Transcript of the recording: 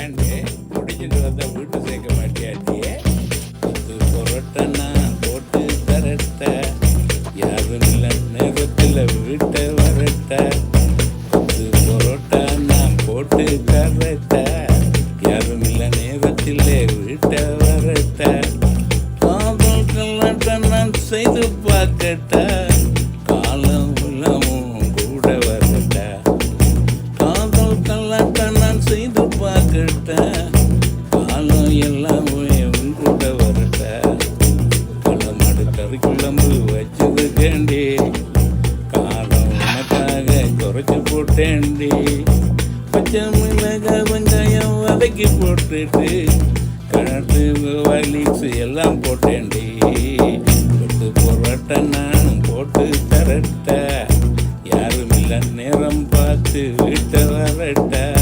Earned முடிச்சிட்டு வந்த வீட்டு சேர்க்க மாட்டியாட்டி பத்து புரோட்டனா போட்டு தரட்ட. யாரும் இல்லை நேரத்தில் வீட்டை வரட்ட. பத்து புரோட்டா நான் போட்டு தரட்ட. யாரும் இல்லை நேரத்தில் வீட்டை வரட்ட. காதல் கல்லாட்டம் நான் செய்து பார்க்கட்ட. நான் செய்து பார்க்கட்ட காலம் எல்லாம் உன் கூட வரட்ட. பழம் அடுத்தது குழம்பு வச்சது கேண்டி. காலம் உனக்காக குறைச்சி போட்டேண்டி. பச்சை மிளகா வெங்காயம் வதக்கி போட்டுட்டு கழட்டு வலிசு எல்லாம் போட்டேண்டி. போட்டு போராட்ட நானும் போட்டு தரட்ட. யாரும் இல்லை நேரம் பார்த்து வீட்டை வரட்ட.